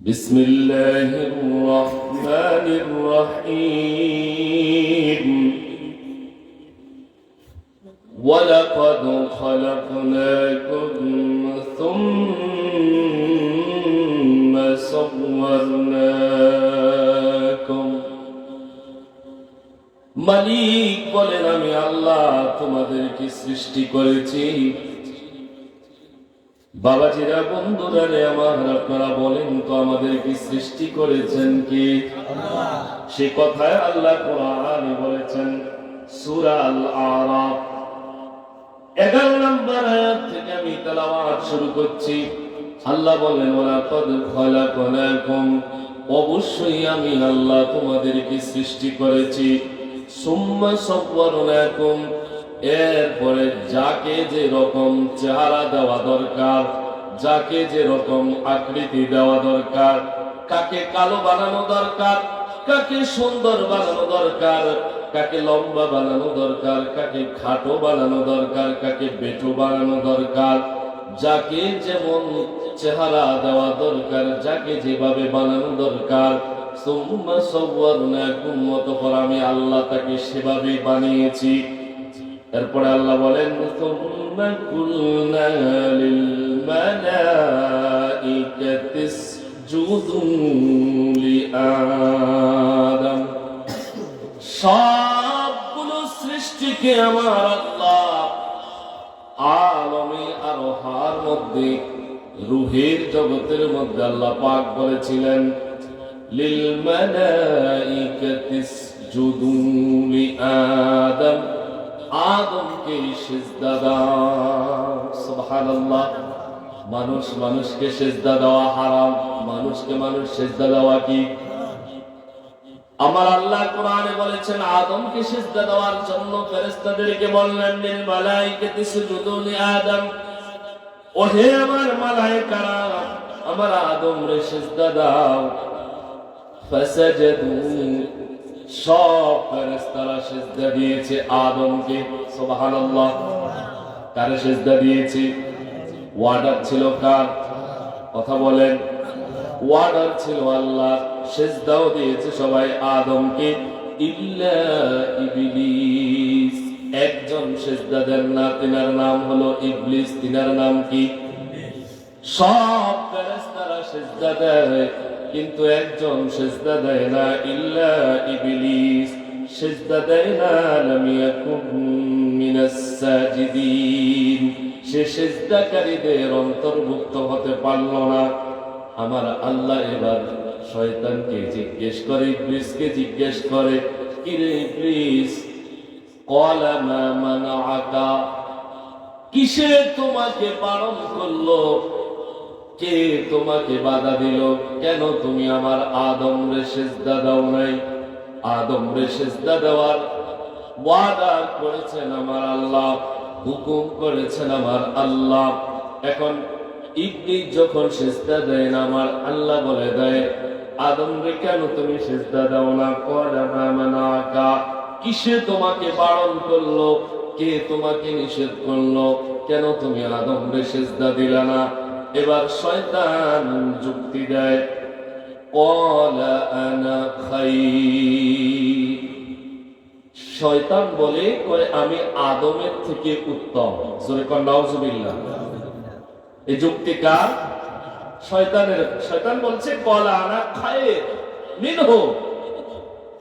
بسم الله الرحمن الرحيم ولقد خلقناكم ثم صورناكم মালিক বলেন আমি আল্লাহ তোমাদেরকে সৃষ্টি করেছি বাবাজিরা বন্ধুরা রে আমার আপনারা বলেন তো আমাদের কি সৃষ্টি করেছেন কি? সে কথায় আল্লাহ কোরআন বলেছেন সূরা আল আরাফ এগারো নম্বর আয়াত থেকে আমি তেলাওয়াত শুরু করছি। আল্লাহ বলেন ওরা কদ খলাকনাকুম। অবশ্যই আমি আল্লাহ তোমাদেরকে সৃষ্টি করেছি। সুম্মা সব্বরনাকুম। এরপরে যাকে যে রকম চেহারা দেওয়া দরকার, যাকে যে রকম আকৃতি দেওয়া দরকার, কাকে কালো বানানো দরকার, কাকে সুন্দর বানানো দরকার, কাকে লম্বা বানানো দরকার, কাকে খাটো বানানো দরকার, কাকে বেটু বানানো দরকার, যাকে যেমন চেহারা দেওয়া দরকার, যাকে যেভাবে বানানো দরকার আমি আল্লাহ তাকে সেভাবে বানিয়েছি। এরপরে আল্লাহ বলেন সবগুলো সৃষ্টিকে আমার আল্লাহ আলমে আরোহার মধ্যে, রুহের জগতের মধ্যে আল্লাহ পাক বলেছিলেন, লিল মালাইকাতি ইসজুদু লি আদম। আদমকে সিজদা দাও। মানুষ মানুষকে সেজদা দেওয়া হারাম। মানুষকে মানুষ সেজদা দেওয়া কি? আমার আল্লাহ কোরআনে বলেছেন, আদমকে সিজদা দেওয়ার জন্য ফেরেশতাদেরকে বললেন লিল মালাইকাতি সুজুদু আদম। ওহে আমার মালাইকারা, আমার আদম রে সিজদা দাও। ফাসাজাদু সব ফেরেশতারা সিজদা দিয়েছে আদমকে, সুবহানাল্লাহ। কারে সিজদা দিয়েছে? ওয়ার্ডার ছিল কার? কথা বলেন। ওয়ার্ডার ছিল আল্লাহ, সেজদাও দিয়েছে সবাই আদমকে। ইল্লা ইবলিস। একজন সেজদা দেন না, তিনার নাম হলো ইবলিস, তিনার নাম কি? সব ফেরেশতারা সেজদা দেয়। কিন্তু একজন সেজদা দেয় না ইল্লা ইবলিস, সেজদা দেয় না লাম ইয়াকুম মিনাস সাজিদিন। সে সেজদাকারীদের অন্তর্ভুক্ত হতে পারল না। আমার আল্লাহ এবার শয়তানকে জিজ্ঞেস করে, ইবলিসকে জিজ্ঞেস করে, কিরে ইবলিস, ক্বালা মা মানাআকা? কিসে তোমাকে বারণ করল? কে তোমাকে বাধা দিল? কেন তুমি আমার আদম রে সেজদা দাও নাই? আদম রে সেজদা দেওয়ার ওয়াদা করেছেন আমার আল্লাহ, হুকুম করেছেন আমার আল্লাহ। এখন ইবলিস যখন সেজদা দেয় না, আমার আল্লাহ বলে দেয় আদম রে কেন তুমি সেজদা দাও না? কলা মা মানাকা? কিসে তোমাকে বারণ করল? কে তোমাকে নিষেধ করল? কেন তুমি আদম রে সেজদা দিলা না? এবার শয়তান যুক্তি দেয় শয়তান বলে, কয়, আমি আদমের থেকে উত্তম। জোরে কন এই যুক্তি কার? শয়তানের। শয়তান বলছে, কলা আনা খায়ের মিনহু।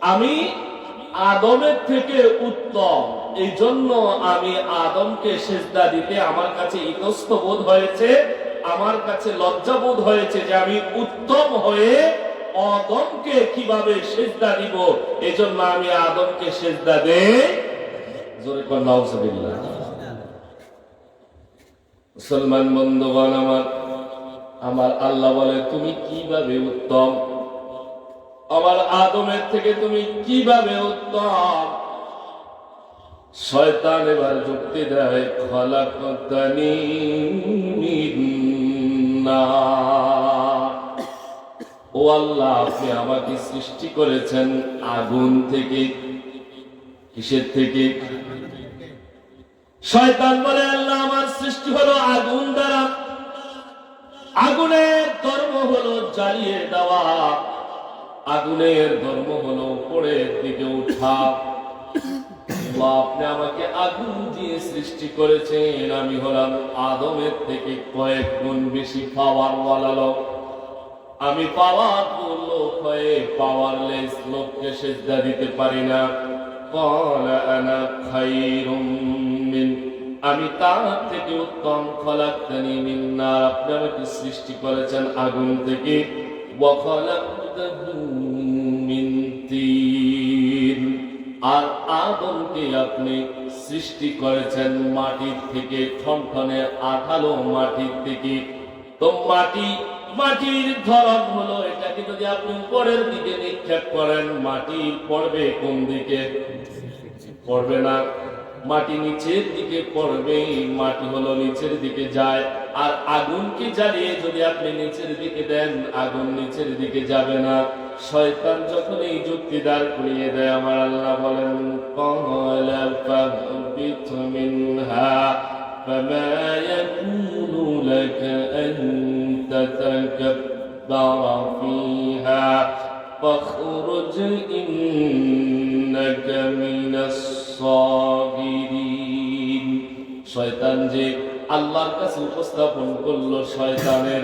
আমি আদমের থেকে উত্তম। এই জন্য আমি আদমকে সেজদা দিতে আমার কাছে ইতস্ত বোধ হয়েছে। আমার কাছে লজ্জা বোধ হয়েছে যে আমি উত্তম হয়ে অদমকে কীভাবে সেজদা দিব? এজন্য আমি আদমকে সেজদা দে জোরে কর নাউজুবিল্লাহ। মুসলমান বন্ধুগণ, আমার আমার আল্লাহ বলে, তুমি কীভাবে উত্তম? আমার আদমের থেকে তুমি কীভাবে উত্তম? শয়তান এবার যুক্তি দেয় খলাকতানি ও আল্লাহ, আপনি আমাকে সৃষ্টি করেছেন আগুন থেকে, কিসের থেকে? শয়তান বলে, আল্লাহ, আমার সৃষ্টি হলো আগুন দ্বারা। আগুনের ধর্ম হলো জ্বালিয়ে দেওয়া। আগুনের ধর্ম হলো উপরের দিকে উঠা। আপনি আমাকে আগুন দিয়ে সৃষ্টি করেছেন। আমি হলাম আদমের থেকে কয়েক গুণ বেশি পাওয়ার বলাল আমি পাওয়ার লোক হয়ে পাওয়ারলেস লোককে সেজদা দিতে পারি না। আমি তার থেকে উত্তম খলাক্তানি মিন্না আপনি সৃষ্টি করেছেন আগুন থেকে? ওয়াখলাক্তাহু আর আদমকে আপনি সৃষ্টি করেছেন মাটির থেকে ঠনঠনে আঠালো মাটির থেকে। তো মাটি, মাটির ধরন হলো এটাকে যদি আপনি উপরের দিকে নিক্ষেপ করেন, মাটি পড়বে কোন দিকে? পড়বে না। মাটি নিচের দিকে পড়বে মাটি হলো নিচের দিকে যায়। আর আগুনকে জ্বালিয়ে যদি আপনি নিচের দিকে দেন, আগুন নিচের দিকে যাবে না। শয়তান যখন এই যুক্তি দাঁড় করিয়ে দেয় আমার আল্লাহ বলেন قَالَ فَاهْبِطْ مِنْهَا فَمَا يَكُونُ لَكَ أَن تَتَكَبَّرَ فِيهَا فاخرج إنك من الصاغرين শয়তান যে আল্লাহর কাছে উপস্থাপন করলো শয়তানের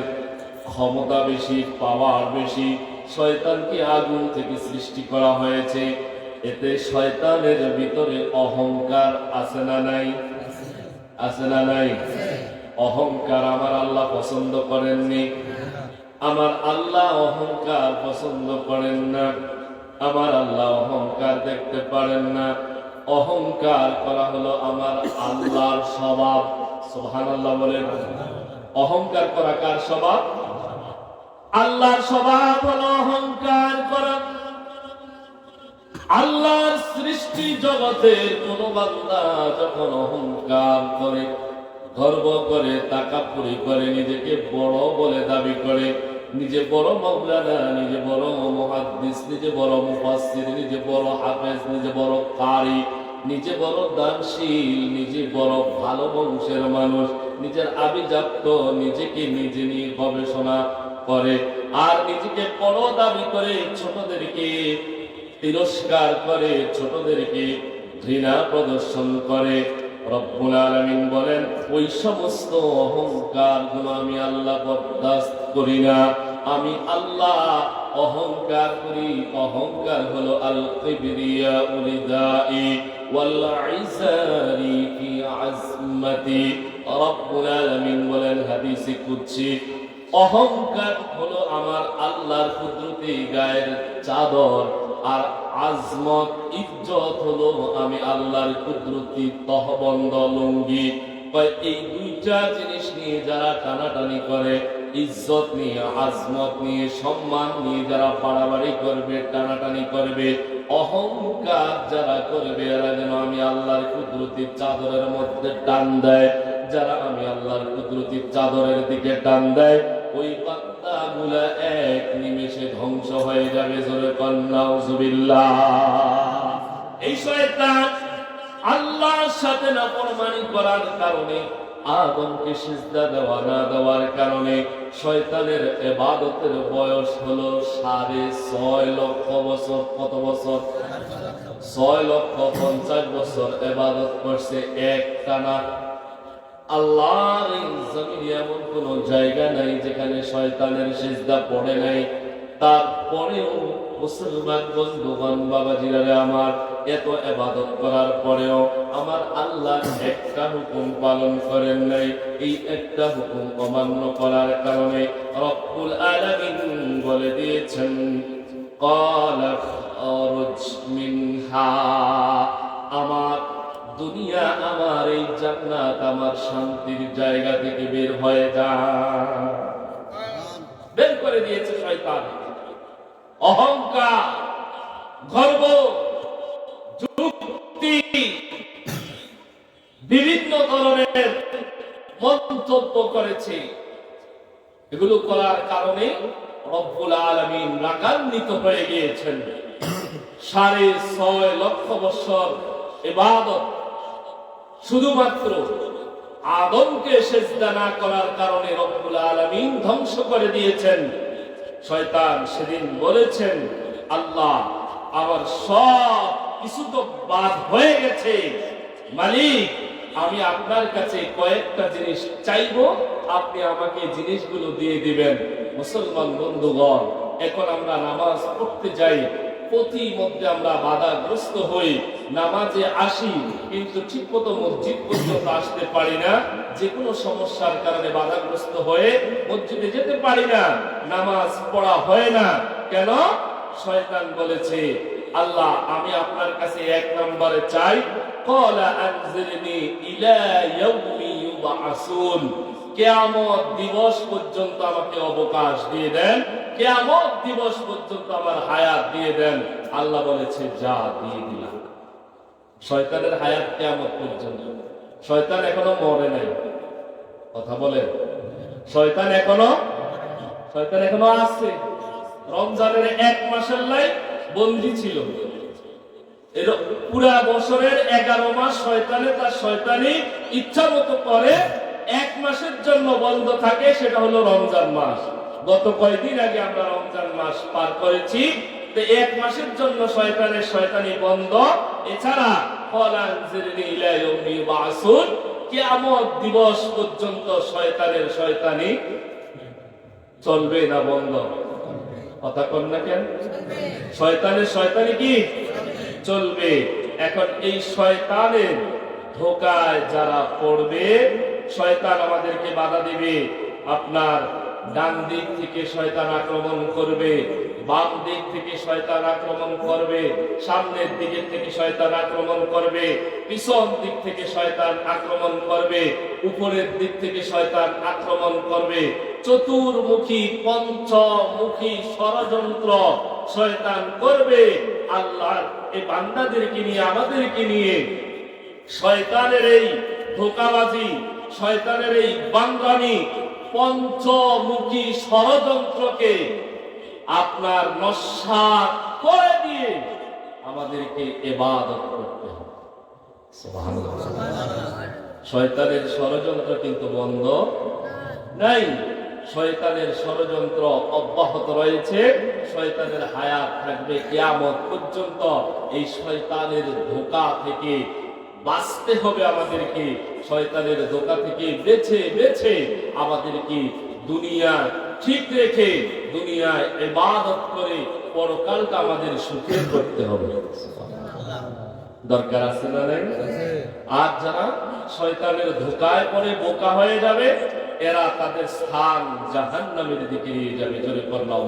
ক্ষমতা বেশি পাওয়ার বেশি শয়তানকে আগুন থেকে সৃষ্টি করা হয়েছে। এতে শয়তানের ভিতরে অহংকার আছে না নাই? আছে না নাই? অহংকার আমার আল্লাহ পছন্দ করেননি। আমার আল্লাহ অহংকার পছন্দ করেন না। আমার আল্লাহ অহংকার দেখতে পারেন না। অহংকার করা হলো আমার আল্লাহর স্বভাব। সোহান আল্লাহ বলেন। অহংকার করা কার স্বভাব? আল্লাহর হলো অহংকার করা। আল্লাহর সৃষ্টি জগতের কোন বান্দা যখন অহংকার করে, গর্ব করে, তাকাপুরি করে, নিজেকে বড় বলে দাবি করে, নিজে বড় মৌলানা নিজে বড় মহাদ্দিস, নিজে বড় মুফাসসির, নিজে বড় হাফেজ, নিজে বড় কারি, নিজে বড় দানশীল, নিজে বড় ভালো বংশের মানুষ, নিজের আবিজাপ্ত নিজেকে নিজে নিয়ে গবেষণা করে আর নিজেকে বড় দাবি করে ছোটদেরকে তিরস্কার করে ছোটদেরকে ঘৃণা প্রদর্শন করে। রব্বুল আলামিন বলেন, ওই সমস্ত অহংকারগুলো আমি আল্লাহ বরদাস্ত করি না। আমি আল্লাহ অহংকার করি। অহংকার হলো আল কিবরিয়া উলিদাই ওয়াল ইজারি ফি আজমতি। রব্বুল আলামিন বলেন, হাদিসে কুদসি অহংকার হলো আমার আল্লাহর কুদরতি গায়ের চাদর, আর আজমত, ইজ্জত হলো আমি আল্লাহর কুদরতি তহবন্দ লুঙ্গি। এই দুইটা জিনিস নিয়ে যারা টানাটানি করে, ইজ্জত নিয়ে, আজমত নিয়ে, সম্মান নিয়ে যারা বাড়াবাড়ি করবে, টানাটানি করবে, অহংকার যারা করবে, এরা যেন আমি আল্লাহর কুদরতির চাদরের মধ্যে টান দেয়। যারা আমি আল্লাহর কুদরতির চাদরের দিকে টান দেয় ওই বান্দাগুলা এক নিমেষে ধ্বংস হয়ে যাবে, জোরে কন্যা এই শয়তান আল্লাহর সাথে নাফরমানি করার কারণে, আদমকে সিজদা দেওয়া না দেওয়ার কারণে শয়তানের এবাদতের বয়স হলো সাড়ে ছয় লক্ষ বছর। কত বছর? ছয় লক্ষ পঞ্চাশ বছর এবাদত করছে এক টানা আল্লাহর এই জমিনে এমন কোন জায়গা নাই যেখানে শয়তানের সিজদা পড়ে নাই তারপরেও মুসলমান বন্ধুগণ বাবাজিরারে আমার এত এবাদত করার পরেও আমার আল্লাহ একটা হুকুম পালন করেন নাই এই একটা হুকুম অমান্য করার কারণে রব্বুল আলামিন বলে দিয়েছেন قال اخرج منها আমার দুনিয়া আমার, এই জান্নাত আমার শান্তির জায়গা থেকে বের হয়ে যা। বের করে দিয়েছে শয়তান। অহংকার, গর্ব, যুক্তি, বিভিন্ন ধরনের মন্তব্য করেছে। এগুলো করার কারণে রব্বুল আলমিন রাগান্বিত হয়ে গিয়েছেন। সাড়ে ছয় লক্ষ বছর এবাদত শুধুমাত্র আদমকে সেজদা না করার কারণে রব্বুল আলামিন ধ্বংস করে দিয়েছেন। শয়তান সেদিন বলেছেন, আল্লাহ, আমার সব কিছু তো বাদ হয়ে গেছে। মালিক, আমি আপনার কাছে কয়েকটা জিনিস চাইব, আপনি আমাকে জিনিসগুলো দিয়ে দিবেন। মুসলমান বন্ধুগণ, এখন আমরা নামাজ পড়তে যাই প্রতি মধ্যে আমরা বাধাগ্রস্ত হই। নামাজে আসি, কিন্তু ঠিক মতো মসজিদ পর্যন্ত আসতে পারি না। যে কোনো সমস্যার কারণে বাধাগ্রস্ত হয়ে মসজিদে যেতে পারি না। নামাজ পড়া হয় না। কেন? শয়তান বলেছে, আল্লাহ, আমি আপনার কাছে এক নম্বরে চাই। কলা আনজিরনি ইলা ইয়াউমি ইউবআসুন কেয়ামত দিবস পর্যন্ত আমাকে অবকাশ দিয়ে দেন। কেয়ামত দিবস পর্যন্ত আমার হায়াত দিয়ে দেন। আল্লাহ বলেছে, যা দিয়ে দিলাম। শয়তানের হায়াত কেয়ামত পর্যন্ত। শয়তান এখনও মরে নাই। কথা বলে। শয়তান এখনও শয়তান এখনও আছে। রমজানের এক মাসের লাই বন্দি ছিল। পুরা বছরের এগারো মাস শয়তানে তার শয়তানি ইচ্ছা মতো করে এক মাসের জন্য বন্ধ থাকে, সেটা হলো রমজান মাস। গত কয়েকদিন আগে আমরা রমজান মাস পার করেছি। এক মাসের জন্য শয়তানের শয়তানি বন্ধ। এছাড়া কিয়ামত দিবস পর্যন্ত শয়তানের শয়তানি চলবে না বন্ধ। কথা কন না কেন? শয়তানের শয়তানি কি? চলবে। এখন এই শয়তানের ধোকায় যারা পড়বে, শয়তান আমাদেরকে বাধা দিবে। আপনার ডান দিক থেকে শয়তান আক্রমণ করবে। বাম দিক থেকে শয়তান আক্রমণ করবে, সামনের দিকের থেকে শয়তান আক্রমণ করবে, পিছন দিক থেকে শয়তান আক্রমণ করবে, উপরের দিক থেকে শয়তান আক্রমণ করবে। চতুর্মুখী, পঞ্চমুখী ষড়যন্ত্র শয়তান করবে, আল্লাহ এই বান্দাদেরকে নিয়ে, আমাদেরকে নিয়ে শয়তানের এই ধোকাবাজি, শয়তানের এই বাঙ্গানি পঞ্চমুখী ষড়যন্ত্রকে আপনার নস্বাত করে দিয়ে আমাদেরকে এবাদত করতে হবে। শয়তানের ষড়যন্ত্র কিন্তু বন্ধ নাই। শয়তানের ষড়যন্ত্র অব্যাহত রয়েছে। শয়তানের হায়াত থাকবে কিয়ামত পর্যন্ত। এই শয়তানের ধোকা থেকে বাঁচতে হবে আমাদেরকে। শয়তানের ধোকা থেকে বেছে বেছে আমাদেরকে দুনিয়া ঠিক রেখে দুনিয়ায় এবাদত করে পরকালটা আমাদের সুখের করতে হবে। দরকার আছে না নাই? আর যারা শয়তানের ধোকায় পরে বোকা হয়ে যাবে এরা তাদের স্থান জাহান্নামের দিকে নিয়ে যাবে। জোরে করলাম